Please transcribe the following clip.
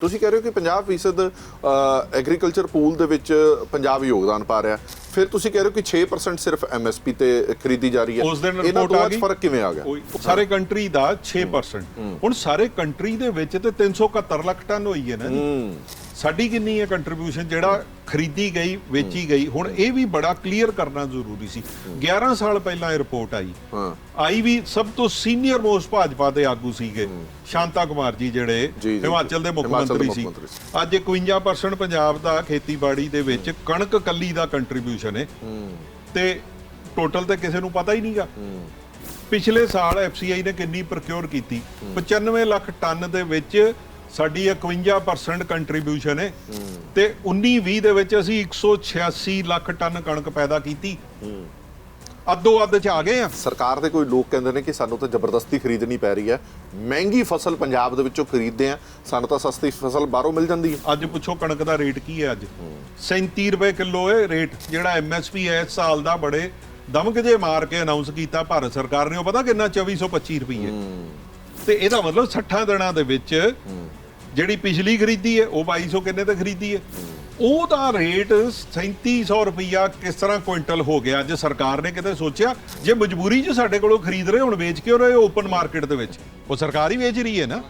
ਤੁਸੀਂ ਕਹਿ ਰਹੇ ਹੋ ਕਿ 50% ਐਗਰੀਕਲਚਰ ਪੂਲ ਦੇ ਵਿੱਚ ਪੰਜਾਬ ਯੋਗਦਾਨ ਪਾ ਰਿਹਾ ਫਿਰ ਤੁਸੀਂ ਕਹਿ ਰਹੇ ਹੋ ਕਿ 6% ਸਿਰਫ ਐਮਐਸਪੀ ਤੇ ਖਰੀਦੀ ਜਾ ਰਹੀ ਹੈ। ਉਸ ਦਿਨ ਰਿਪੋਰਟ ਆ ਗਈ। ਫ਼ਰਕ ਕਿਵੇਂ ਆ ਗਿਆ? ਸਾਰੇ ਕੰਟਰੀ ਦਾ 6% ਹੁਣ ਸਾਰੇ ਕੰਟਰੀ ਦੇ ਵਿੱਚ ਤੇ 371 ਲੱਖ ਟਨ ਹੋਈ ਹੈ ਨਾ ਜੀ। ਸਾਡੀ ਕਿੰਨੀ ਹੈ ਕੰਟਰੀਬਿਊਸ਼ਨ ਜਿਹੜਾ ਖਰੀਦੀ ਗਈ ਵੇਚੀ ਗਈ ਹੁਣ ਇਹ ਵੀ ਬੜਾ ਕਲੀਅਰ ਕਰਨਾ ਜ਼ਰੂਰੀ ਸੀ। 11 ਸਾਲ ਪਹਿਲਾਂ ਇਹ ਰਿਪੋਰਟ ਆਈ। ਹਾਂ। ਆਈ ਵੀ ਸਭ ਤੋਂ ਸੀਨੀਅਰ ਮੋਸਟ ਭਾਜਪਾ ਦੇ ਆਗੂ ਸੀਗੇ। ਸ਼ਾਂਤਾ ਕੁਮਾਰ ਜੀ ਜਿਹੜੇ ਹਿਮਾਚਲ ਦੇ ਮੁੱਖ ਮੰਤਰੀ ਸੀ। ਅੱਜ 51% ਪੰਜਾਬ ਦਾ ਖੇਤੀਬਾੜੀ ਦੇ ਵਿੱਚ ਕਣਕ ਕੱਲੀ ਦਾ ਕੰਟਰੀਬਿਊਸ਼ਨ ਹੈ। ਤੇ ਟੋਟਲ ਤੇ ਕਿਸੇ ਨੂੰ ਪਤਾ ਹੀ ਨਹੀਂਗਾ ਪਿਛਲੇ ਸਾਲ ਐਫਸੀਆਈ ਨੇ ਕਿੰਨੀ ਪ੍ਰੋਕਿਉਰ ਕੀਤੀ? 95 ਲੱਖ ਟਨ ਦੇ ਵਿੱਚ ਸਾਡੀ 51% ਕੰਟਰੀਬਿਊਸ਼ਨ ਹੈ ਤੇ 19 20 ਦੇ ਵਿੱਚ ਅਸੀਂ 186 ਲੱਖ ਟਨ ਕਣਕ ਪੈਦਾ ਕੀਤੀ। ਅੱਧੋ ਅੱਧ ਚ ਆ ਗਏ ਆ। ਸਰਕਾਰ ਦੇ ਕੋਈ ਲੋਕ ਕਹਿੰਦੇ ਨੇ ਕਿ ਸਾਨੂੰ ਤਾਂ ਜ਼ਬਰਦਸਤੀ ਖਰੀਦਣੀ ਪੈ ਰਹੀ ਹੈ। ਮਹਿੰਗੀ ਫਸਲ ਪੰਜਾਬ ਦੇ ਵਿੱਚੋਂ ਖਰੀਦਦੇ ਆ। ਸਾਨੂੰ ਤਾਂ ਸਸਤੀ ਫਸਲ ਬਾਹਰੋਂ ਮਿਲ ਜਾਂਦੀ ਹੈ। ਅੱਜ ਪੁੱਛੋ ਕਣਕ ਦਾ ਰੇਟ ਕੀ ਹੈ ਅੱਜ? 37 ਰੁਪਏ ਕਿਲੋ ਹੈ ਰੇਟ ਜਿਹੜਾ ਐਮਐਸਪੀ ਹੈ ਇਸ ਸਾਲ ਦਾ ਬੜੇ ਦਮਕ ਜੇ ਮਾਰ ਕੇ ਅਨਾਉਂਸ ਕੀਤਾ ਭਾਰਤ ਸਰਕਾਰ ਨੇ। ਉਹ ਪਤਾ ਕਿੰਨਾ? 2425 ਰੁਪਏ ਤੇ ਇਹਦਾ ਮਤਲਬ 60 ਦਿਨਾਂ ਦੇ ਵਿੱਚ ਜਿਹੜੀ ਪਿਛਲੀ ਖਰੀਦੀ ਹੈ, ਉਹ 2200 ਕਿੰਨੇ ਤੇ ਖਰੀਦੀ ਹੈ? ਉਹਦਾ ਰੇਟ 3700 ਰੁਪਇਆ ਕਿਸ ਤਰ੍ਹਾਂ ਕੁਇੰਟਲ ਹੋ ਗਿਆ, ਅੱਜ ਸਰਕਾਰ ਨੇ ਕਿਤੇ ਸੋਚਿਆ, ਜੇ ਮਜਬੂਰੀ 'ਚ ਸਾਡੇ ਕੋਲੋਂ ਖਰੀਦ ਰਹੇ ਹੁਣ, ਵੇਚ ਕੇ ਕਿਉਂ ਰਹੇ ਓਪਨ ਮਾਰਕੀਟ ਦੇ ਵਿੱਚ? ਉਹ ਸਰਕਾਰ ਹੀ ਵੇਚ ਰਹੀ ਹੈ ਨਾ।